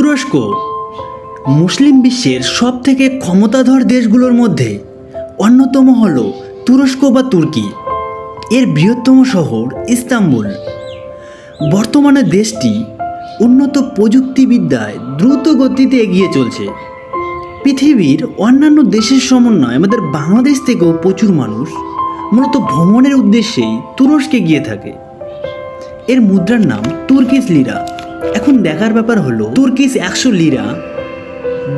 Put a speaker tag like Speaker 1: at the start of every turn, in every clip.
Speaker 1: তুরস্ক মুসলিম বিশ্বের সব থেকে ক্ষমতাধর দেশগুলোর মধ্যে অন্যতম হল তুরস্ক বা তুর্কি। এর বৃহত্তম শহর ইস্তাম্বুল। বর্তমানে দেশটি উন্নত প্রযুক্তিবিদ্যায় দ্রুত গতিতে এগিয়ে চলছে। পৃথিবীর অন্যান্য দেশের সমন্বয়ে আমাদের বাংলাদেশ থেকেও প্রচুর মানুষ মূলত ভ্রমণের উদ্দেশ্যেই তুরস্কে গিয়ে থাকে। এর মুদ্রার নাম তুর্কিস লিরা। এখন দেখার ব্যাপার হলো তুর্কিশ একশো লিরা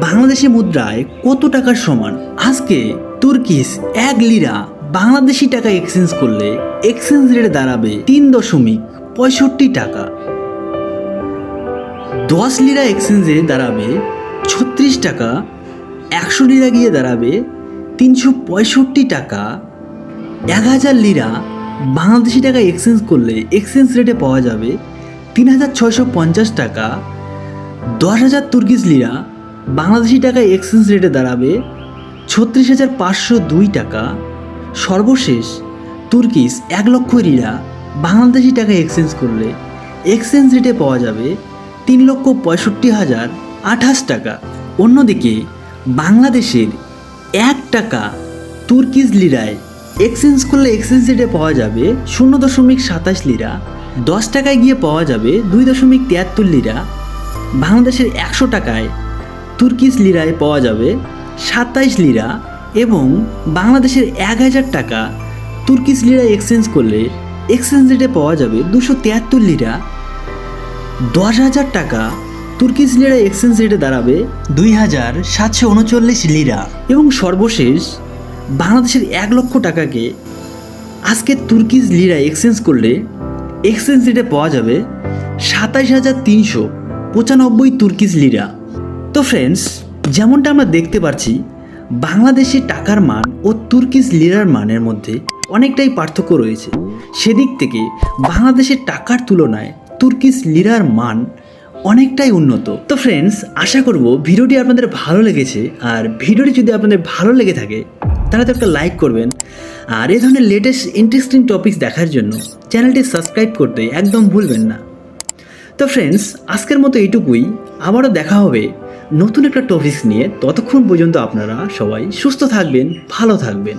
Speaker 1: বাংলাদেশি মুদ্রায় কত টাকার সমান? আজকে তুর্কিস এক লিরা বাংলাদেশি টাকা এক্সচেঞ্জ করলে এক্সচেঞ্জ রেট দাঁড়াবে তিন দশমিক পঁয়ষট্টি টাকা। দশ লিরা এক্সচেঞ্জে দাঁড়াবে ছত্রিশ টাকা, একশো লিরা গিয়ে দাঁড়াবে তিনশো পঁয়ষট্টি টাকা। এক হাজার লিরা বাংলাদেশি টাকা এক্সচেঞ্জ করলে এক্সচেঞ্জ রেটে পাওয়া যাবে তিন হাজার ছয়শো পঞ্চাশ টাকা, দশ হাজার তুর্কিশ লিরা, বাংলাদেশি টাকা এক্সচেঞ্জ রেটে দাঁড়াবে ছত্রিশ হাজার পাঁচশো দুই টাকা, সর্বশেষ তুর্কিশ এক লক্ষ লিরা বাংলাদেশি টাকা এক্সচেঞ্জ করলে এক্সচেঞ্জ রেটে পাওয়া যাবে তিন লক্ষ পঁয়ষট্টি হাজার আঠাশ টাকা। অন্যদিকে বাংলাদেশের এক টাকা তুর্কিশ লিরায় এক্সচেঞ্জ করলে এক্সচেঞ্জ রেটে পাওয়া যাবে শূন্য দশমিক সাতাশ লিরা দশ টাকায় গিয়ে পাওয়া যাবে দুই দশমিক তিয়াত্তর লিরা। বাংলাদেশের একশো টাকায় তুর্কিশ লিরায় পাওয়া যাবে সাতাইশ লিরা এবং বাংলাদেশের এক হাজার টাকা তুর্কিশ লিরায় এক্সচেঞ্জ করলে এক্সচেঞ্জ রেটে পাওয়া যাবে দুশো তিয়াত্তর লিরা। দশ হাজার টাকা তুর্কিশ লিরা এক্সচেঞ্জ রেটে দাঁড়াবে দুই হাজার সাতশো উনচল্লিশ লিরা। এবং সর্বশেষ বাংলাদেশের এক লক্ষ টাকাকে আজকে তুর্কিশ লিরা এক্সচেঞ্জ করলে এক্সচেঞ্জ রেটে পাওয়া যাবে সাতাইশ হাজার তিনশো পঁচানব্বই তুর্কিশ লিরা। তো ফ্রেন্ডস যেমনটা আমরা দেখতে পাচ্ছি বাংলাদেশি টাকার মান ও তুর্কিশ লিরার মানের মধ্যে অনেকটাই পার্থক্য রয়েছে। সেদিক থেকে বাংলাদেশের টাকার তুলনায় তুর্কিশ লিরার মান অনেকটাই উন্নত। তো ফ্রেন্ডস আশা করব ভিডিওটি আপনাদের ভালো লেগেছে, আর ভিডিওটি যদি আপনাদের ভালো লেগে থাকে, তাহলে তো একটা লাইক করবেন। আর এই ধরনের লেটেস্ট ইন্টারেস্টিং টপিকস দেখার জন্য চ্যানেলটি সাবস্ক্রাইব করতে একদম ভুলবেন না। তো ফ্রেন্ডস আজকের মতো এইটুকুই। আবারও দেখা হবে নতুন একটা টপিক্স নিয়ে। ততক্ষণ পর্যন্ত আপনারা সবাই সুস্থ থাকবেন, ভালো থাকবেন।